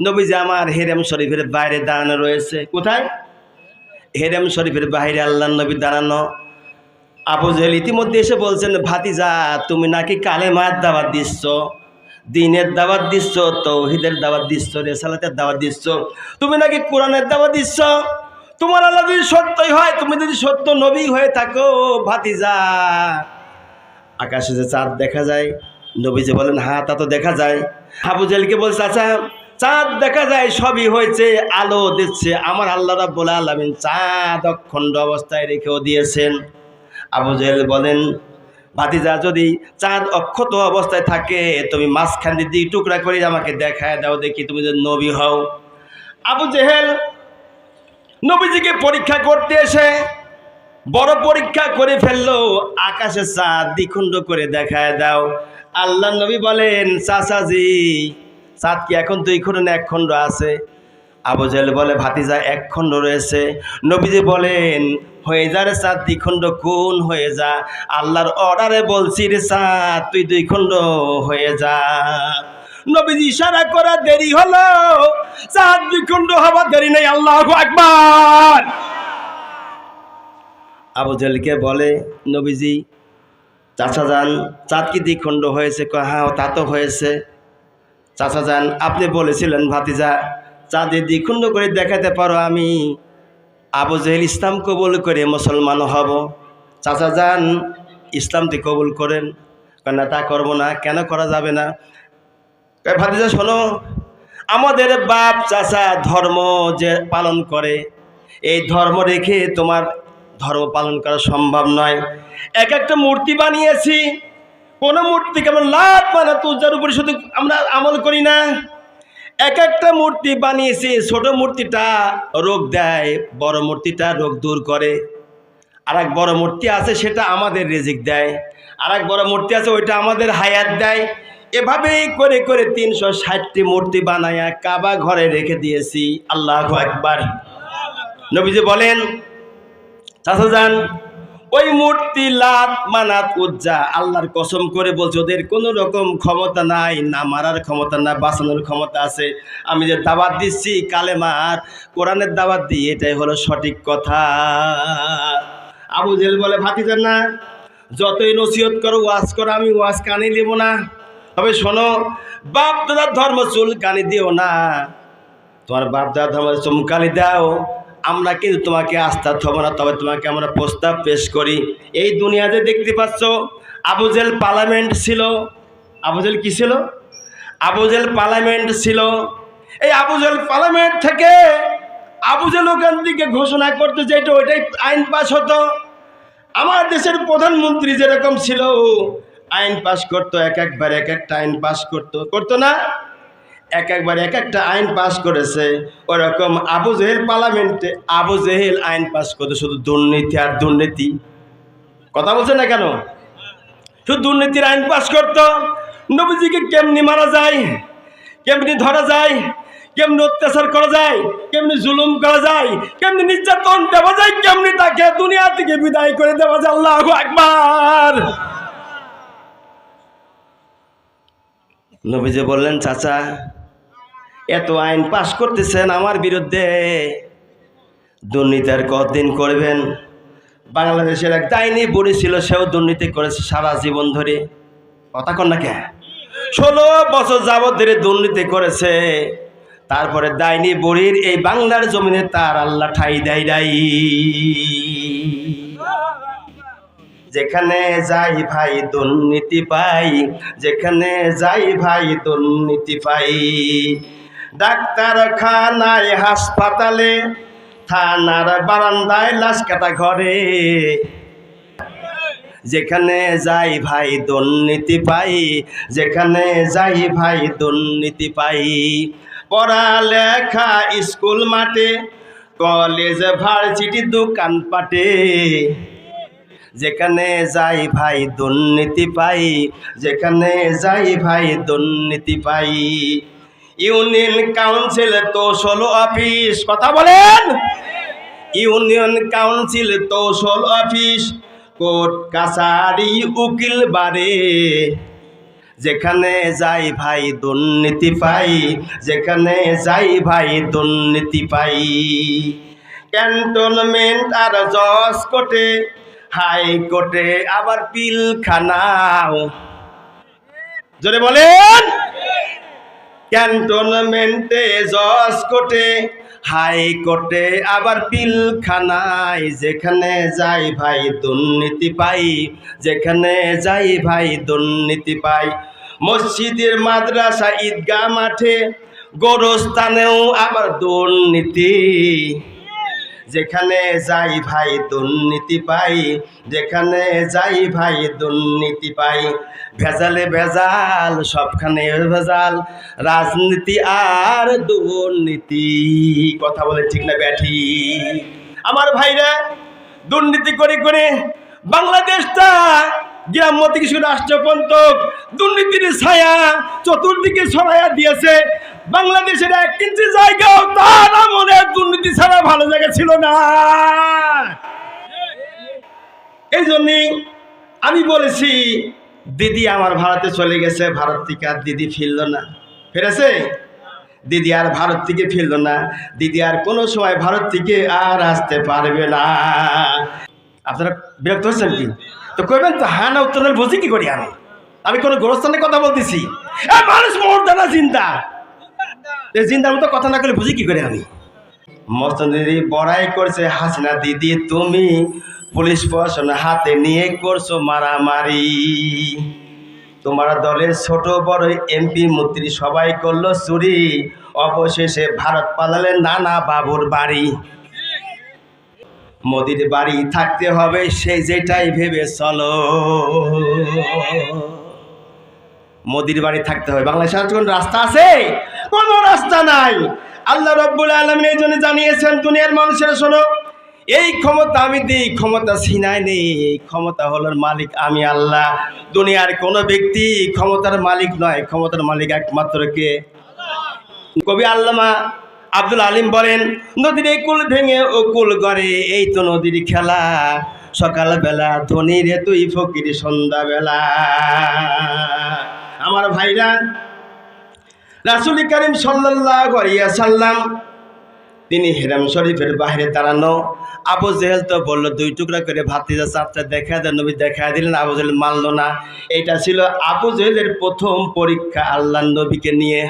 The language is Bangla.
নবীজি আমার হেরেম শরীফের বাইরে দাঁড়ানো রয়েছে। কোথায়? হেরেম শরীফের বাইরে আল্লাহ নবী দাঁড়ানো। আবু জেহেল ইতিমধ্যে এসে বলছেন, ভাতিজা, তুমি নাকি কালে মায়ের দাওয়াত দিচ্ছ? দিনের দাওয়াত দিচ্ছ, তৌহিদের দাওয়াত দিচ্ছ, রেসালাতের দাওয়াত দিচ্ছ? তুমি নাকি কোরআনের দাওয়াত দিচ্ছ? তোমার আল্লাহ যদি সত্যই হয়, তুমি যদি সত্য নবী হয়ে থাকো, ভাতিজা। আকাশে যে চাঁদ দেখা যায়, নবীজি বলেন হ্যাঁ তা তো দেখা যায়। আবু জেলকে বলছে আচ্ছা চাঁদ দেখা যায়, সবই হয়েছে, আলো দিচ্ছে। আমার আল্লাহ রাব্বুল আলামিন চাঁদ অখণ্ড অবস্থায় রেখেও দিয়েছেন। আবু জেহেল বলেন, ভাতিজা, যদি চাঁদ অক্ষত অবস্থায় থাকে, তুমি মাঝখান দিয়ে টুকরা করে আমাকে দেখায় দাও, দেখি তুমি যদি নবী হও। আবু জেহেল নবীজিকে পরীক্ষা করতে এসে বড় পরীক্ষা করে ফেলল, আকাশে চাঁদ দ্বিখণ্ড করে দেখায় দাও। আল্লাহ নবী বলেন, চাচাজি চাঁদ কি এখন দুই খণ্ড না এক খণ্ড আছে? আবু জেহেল বলে, ভাতিজা এক খণ্ড রয়েছে। নবীজি বলেন, হয়ে যা রে চাঁদ দুই খণ্ড কোন হয়ে যা। আল্লাহর অর্ডারে বলছি রে চাঁদ তুই দুই খণ্ড হয়ে যা। নবীজি ইশারা করা দেরি হলো। চাঁদ দ্বিখণ্ড হবার দেরি নেই, আল্লাহ আকবার। আবু জেলকে বলে, নবীজি, চাচা যান চাঁদ কি দ্বিখণ্ড হয়েছে? হ্যাঁ তা তো হয়েছে। চাচা যান, আপনি বলেছিলেন, ভাতিজা, চাঁদে দ্বিখণ্ড করে দেখাতে পারো আমি, আবু জেহেল ইসলাম কবুল করে মুসলমান হব। চাচা যান, ইসলামটি কবুল করেন। না তা করব না, কেন করা যাবে না? ভাতিজা, শোনো, আমাদের বাপ চাচা ধর্ম যে পালন করে, এই ধর্ম রেখে তোমার ধর্ম পালন করা সম্ভব নয়। এক একটা মূর্তি বানিয়েছি কোন মূর্তি কেমন লাভ মানে তুজার উপরে শুধু আমরা আমল করি না। এক একটা মূর্তি বানিয়েছি, ছোট মূর্তিটা রোগ দেয়, বড় মূর্তিটা রোগ দূর করে। আর এক বড় মূর্তি আছে, সেটা আমাদের রেজিক দেয়। আর এক বড় মূর্তি আছে, ওইটা আমাদের হায়াত দেয়। এভাবেই করে করে তিনশো ষাটটি মূর্তি বানায়া কাবা ঘরে রেখে দিয়েছি। আল্লাহ একবার নবীজি বলেন, চাচা যান ওই মূর্তি লাত মানাত উজ্জা। আল্লাহর কসম করে বলছে, ওদের কোনো রকম ক্ষমতা নাই, না মারার ক্ষমতা, না বাঁচানোর ক্ষমতা আছে। আমি যে দাওয়াত দিচ্ছি, কালেমার, কোরআনের দাওয়াত দিই এটাই হলো সঠিক কথা। আবু জেল বলে ভাতিজান না, যতই নসিহত করো, ওয়াজ করো, আমি ওয়াজ কানে দেব না। তবে শোনো বাপ দাদার ধর্ম চুল কানে দিও না। তোমার বাপ দাদা ধর্ম চুমকালি দাও। আমরা কিন্তু তোমাকে আস্থা থব না তবে তোমাকে আমরা প্রস্তাব পেশ করি। এই দুনিয়াতে দেখতে পাচ্ছ আবুজেল পার্লামেন্ট ছিল। আবুজেল কি ছিল? আবুজেল পার্লামেন্ট ছিল। এই আবুজেল পার্লামেন্ট থেকে আবুজেল ওখান থেকে ঘোষণা করতে যেটা ওইটাই আইন পাস হতো। আমার দেশের প্রধানমন্ত্রী যেরকম ছিল, আইন পাস করতো, এক একবার এক একটা আইন পাস করতো। করতো না? এক একবার এক একটা আইন পাস করেছে। ওরকম আবু জেহেল পার্লামেন্টে আবু জেহেল আইন পাস করতো শুধু দুর্নীতি আর দুর্নীতি। কথা বলছে না কেন? শুধু দুর্নীতির আইন পাস করতো। নবীজিকে কেমনি মারা যায়? কেমনি ধরা যায়? কেমনি অত্যাচার করা যায়? কেমনি জুলুম করা যায়? কেমনি নির্যাতন দেওয়া যায়? কেমনি তাকে দুনিয়া থেকে বিদায় করে দেওয়া যায়? আল্লাহ একবার নবীজি বললেন, চাচা এত আইন পাশ করতেছেন আমার বিরুদ্ধে। দুর্নীতি কতদিন করবেন? বাংলাদেশের এক ডাইনি বুড়ি ছিল, সেও দুর্নীতি করেছে সারা জীবন ধরে। কথা কন না কে ষোলো বছর যাবৎ ধরে দুর্নীতি করেছে। তারপরে ডাইনি বুড়ির এই বাংলার জমিনে তার আল্লাহ ঠাই দেয় ডাই যেখানে যাই ভাই দুর্নীতি পাই, যেখানে যাই ভাই দুর্নীতি পাই ডাক্তারখানায়, হাসপাতালে, থানার বারান্দায় লাশ কাটা ঘরে। যেখানে যাই ভাই, দুর্নীতি পাই। যেখানে যাই ভাই, দুর্নীতি পাই। পড়ালেখা স্কুল মাঠে, কলেজ, ভার্সিটি দোকান পাটে। যেখানে যাই ভাই, দুর্নীতি পাই। যেখানে যাই ভাই, দুর্নীতি পাই। ইউনিয়ন কাউন্সিল তোষল অফিস। কথা বলেন। ইউনিয়ন কাউন্সিল তোষল অফিস। কোর্ট, কাছারি, উকিল বারে যেখানে যাই ভাই, দুর্নীতি পাই। যেখানে যাই ভাই, দুর্নীতি পাই। ক্যান্টনমেন্ট আর জজ কোর্টে, হাই কোর্টে আবার পিলখানাও। জোরে বলেন। ক্যান্টনমেন্টে জজ কোর্টে হাই কোর্টে আবার পিলখানায়। যেখানে যাই ভাই, দুর্নীতি পাই। যেখানে যাই ভাই, দুর্নীতি পাই। মসজিদের মাদ্রাসা ঈদগাহ মাঠে, গোরস্থানেও আবার দুর্নীতি। যেখানে যাই ভাই দুর্নীতি পাই, যেখানে যাই ভাই দুর্নীতি পাই, ভেজালে ভেজাল, সবখানে ভেজাল, রাজনীতি আর দুর্নীতি। কথা বলে ঠিক না ব্যাঠি? আমার ভাইরা, দুর্নীতি করে করে বাংলাদেশটা গ্রাম্য থেকে শুধু রাষ্ট্রপন্ত দুর্নীতির ছায়া চতুর্দিকে ছড়াইয়া দিয়েছে। বাংলাদেশের এক ইঞ্চি জায়গাও তার আমলে দুর্নীতি ছাড়া ভালো জায়গা ছিল না। এই জন্যই আমি বলেছি, দিদি আমার ভারতে চলে গেছে, ভারত থেকে আর দিদি ফিরল না। ফিরেছে? দিদি আর ভারত থেকে ফিরল না। দিদি আর কোনো সময় ভারত থেকে আর আসতে পারবে না। আপনারা বিরক্ত হচ্ছেন কি? তো কইবেন তো হ্যাঁ না, উত্তর বুঝি কি করি আমি? আমি কোনো গোরস্থানের কথা বলতেছি। মানুষ মরদা না চিন্তা চিন্তার মতো কথা না করলে বুঝি কি করে আমি? মস্তান দিদি বড়াই করছে হাসিনা দিদি, তুমি পুলিশ প্রশাসন হাতে নিয়ে করছ মারামারি। তোমার দলের ছোট বড় এমপি মন্ত্রী সবাই করল চুরি। অবশেষে ভারত পালালেন নানা বাবুর বাড়ি। মোদির বাড়ি থাকতে হবে, সে যেটাই ভেবে চলো। মোদির বাড়ি থাকতে হবে। বাংলাদেশে আর কোন রাস্তা আছে? কোনো রাস্তা নাই। আল্লাহ রব্বুল আলমিন এই জন্য জানিয়েছেন, দুনিয়ার মানুষেরা শোনো, এই ক্ষমতা আমি দিই, ক্ষমতা ছিনাই নেই। এই ক্ষমতা হলো মালিক আমি আল্লাহ। দুনিয়ার কোনো ব্যক্তি ক্ষমতার মালিক নয়, ক্ষমতার মালিক একমাত্র কে? কবি আল্লামা আব্দুল আলিম বলেন, নদীর কুল ভেঙে ও কুল গড়ে, এই তো নদীর খেলা। সকালবেলা ধনী রে তুই ফকির, সন্ধ্যাবেলা। আমার ভাইরা, রাসুল করিম সাল্লাহ সাল্লাম তিনি হেরাম শরীফের বাহিরে দাঁড়ানো, আবু জেহেল তো বলল, দুই টুকরা করে ভাতিজা চাপটা দেখা দেন, নবী দেখা দিলেন। আবু জেহেল মানলো না। এটা ছিল আবু জেহেলের প্রথম পরীক্ষা আল্লাহ নবীকে নিয়ে।